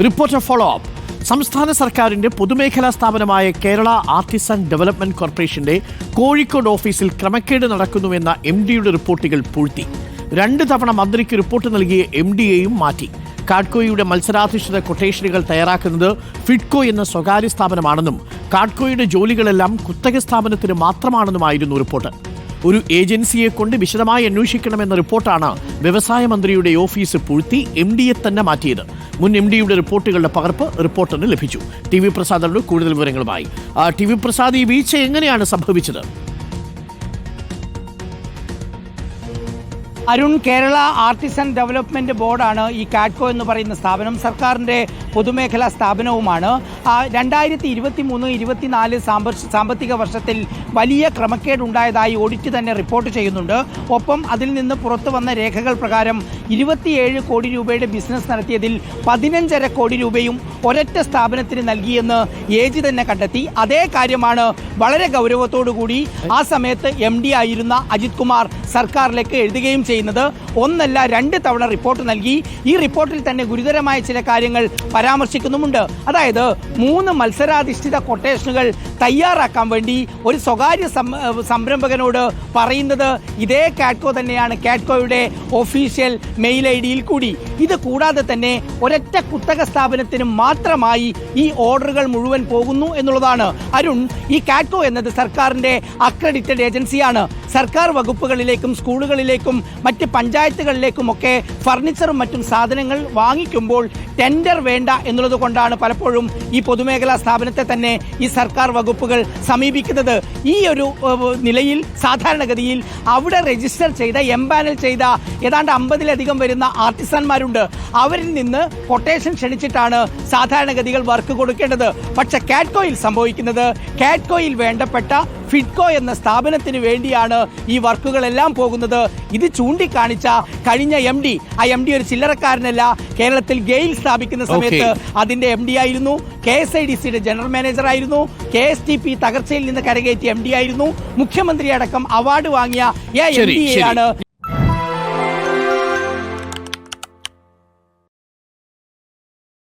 Reporter follow up സംസ്ഥാന സർക്കാരിന്റെ പൊതുമേഖലാ സ്ഥാപനമായ കേരള ആർട്ടിസൺ ഡെവലപ്മെന്റ് കോർപ്പറേഷന്റെ കോഴിക്കോട് ഓഫീസിൽ ക്രമക്കേട് നടക്കുന്നുവെന്ന എം ഡിയുടെ റിപ്പോർട്ടുകൾ പൂഴ്ത്തി. രണ്ട് തവണ മന്ത്രിക്ക് റിപ്പോർട്ട് നൽകിയ എം ഡിയെയും മാറ്റി. കാഡ്കോയുടെ മത്സരാധിഷ്ഠിത കൊട്ടേഷനുകൾ തയ്യാറാക്കുന്നത് ഫിഡ്കോ എന്ന സ്വകാര്യ സ്ഥാപനമാണെന്നും കാഡ്കോയുടെ ജോലികളെല്ലാം കുത്തക സ്ഥാപനത്തിന് മാത്രമാണെന്നുമായിരുന്നു റിപ്പോർട്ട്. ഒരു ഏജൻസിയെ കൊണ്ട് വിശദമായി അന്വേഷിക്കണമെന്ന റിപ്പോർട്ടാണ് വ്യവസായ മന്ത്രിയുടെ ഓഫീസ് പൂഴ്ത്തി എം ഡിയെ തന്നെ മാറ്റിയത്. മുൻ എം ഡിയുടെ റിപ്പോർട്ടുകളുടെ പകർപ്പ് റിപ്പോർട്ടറിന് ലഭിച്ചു. ടി വി പ്രസാദോട് കൂടുതൽ വിവരങ്ങളുമായി. ടി വി പ്രസാദ് ഈ വീഴ്ച എങ്ങനെയാണ് സംഭവിച്ചത്? അരുൺ കേരള ആർട്ടിസൺ ഡെവലപ്മെന്റ് ബോർഡാണ് ഈ കാറ്റ്കോ എന്ന് പറയുന്ന സ്ഥാപനം. സർക്കാരിന്റെ പൊതുമേഖലാ സ്ഥാപനവുമാണ്. രണ്ടായിരത്തി ഇരുപത്തി മൂന്ന് ഇരുപത്തിനാല് സാമ്പ- സാമ്പത്തിക വർഷത്തിൽ വലിയ ക്രമക്കേടുണ്ടായതായി ഓഡിറ്റ് തന്നെ റിപ്പോർട്ട് ചെയ്യുന്നുണ്ട്. ഒപ്പം അതിൽ നിന്ന് പുറത്തു വന്ന രേഖകൾ പ്രകാരം ഇരുപത്തിയേഴ് കോടി രൂപയുടെ ബിസിനസ് നടത്തിയതിൽ പതിനഞ്ചര കോടി രൂപയും ഒരൊറ്റ സ്ഥാപനത്തിന് നൽകിയെന്ന് ഏജ് തന്നെ കണ്ടെത്തി. അതേ കാര്യമാണ് വളരെ ഗൗരവത്തോടു കൂടി ആ സമയത്ത് എം ഡി ആയിരുന്ന അജിത് കുമാർ സർക്കാരിലേക്ക് എഴുതുകയും ചെയ്യുന്നത്. ഒന്നല്ല രണ്ട് തവണ റിപ്പോർട്ട് നൽകി. ഈ റിപ്പോർട്ടിൽ തന്നെ ഗുരുതരമായ ചില കാര്യങ്ങൾ പരാമർശിക്കുന്നുമുണ്ട്. അതായത് മൂന്ന് മത്സരാധിഷ്ഠിത കൊട്ടേഷനുകൾ തയ്യാറാക്കാൻ വേണ്ടി ഒരു സ്വകാര്യ സംരംഭകനോട് പറയുന്നത് ഇതേ കാറ്റ്കോ തന്നെയാണ്. കാറ്റ്കോയുടെ ഒഫീഷ്യൽ മെയിൽ ഐ ഡിയിൽ കൂടി. ഇത് കൂടാതെ തന്നെ ഒരൊറ്റ കുത്തക സ്ഥാപനത്തിന് മാത്രമായി ഈ ഓർഡറുകൾ മുഴുവൻ പോകുന്നു എന്നുള്ളതാണ്. അരുൺ ഈ കാറ്റ്കോ എന്നത് സർക്കാരിന്റെ അക്രഡിറ്റഡ് ഏജൻസിയാണ് സർക്കാർ വകുപ്പുകളിലേക്കും സ്കൂളുകളിലേക്കും മറ്റ് പഞ്ചായത്തുകളിലേക്കുമൊക്കെ ഫർണിച്ചറും മറ്റും സാധനങ്ങൾ വാങ്ങിക്കുമ്പോൾ ടെൻഡർ വേണ്ട എന്നുള്ളത് കൊണ്ടാണ് പലപ്പോഴും ഈ പൊതുമേഖലാ സ്ഥാപനത്തെ തന്നെ ഈ സർക്കാർ വകുപ്പുകൾ സമീപിക്കുന്നത്. ഈ ഒരു നിലയിൽ സാധാരണഗതിയിൽ അവിടെ രജിസ്റ്റർ ചെയ്ത എംപാനൽ ചെയ്ത ഏതാണ്ട് അമ്പതിലധികം വരുന്ന ആർട്ടിസന്മാരുണ്ട് അവരിൽ നിന്ന് കൊട്ടേഷൻ ക്ഷണിച്ചിട്ടാണ് സാധാരണഗതികൾ വർക്ക് കൊടുക്കേണ്ടത്. പക്ഷെ കാറ്റ്കോയിൽ സംഭവിക്കുന്നത് കാറ്റ്കോയിൽ വേണ്ടപ്പെട്ട ഫിഡ്കോ എന്ന സ്ഥാപനത്തിന് വേണ്ടിയാണ് ഈ വർക്കുകളെല്ലാം പോകുന്നത്. ഇത് ചൂണ്ടിക്കാണിച്ച കഴിഞ്ഞ എം ഡി ആ എം ഡി ഒരു ചില്ലറക്കാരനല്ല കേരളത്തിൽ ഗെയിൽ സ്ഥാപിക്കുന്ന സമയത്ത് അതിന്റെ എം ഡി ആയിരുന്നു. കെ എസ് ഐ ഡി സിയുടെ ജനറൽ മാനേജർ ആയിരുന്നു. കെ എസ് ടി പി തകർച്ചയിൽ നിന്ന് കരകയറ്റിയ എം ഡി ആയിരുന്നു. മുഖ്യമന്ത്രി അടക്കം അവാർഡ് വാങ്ങിയ എ എം ഡി എ ആണ്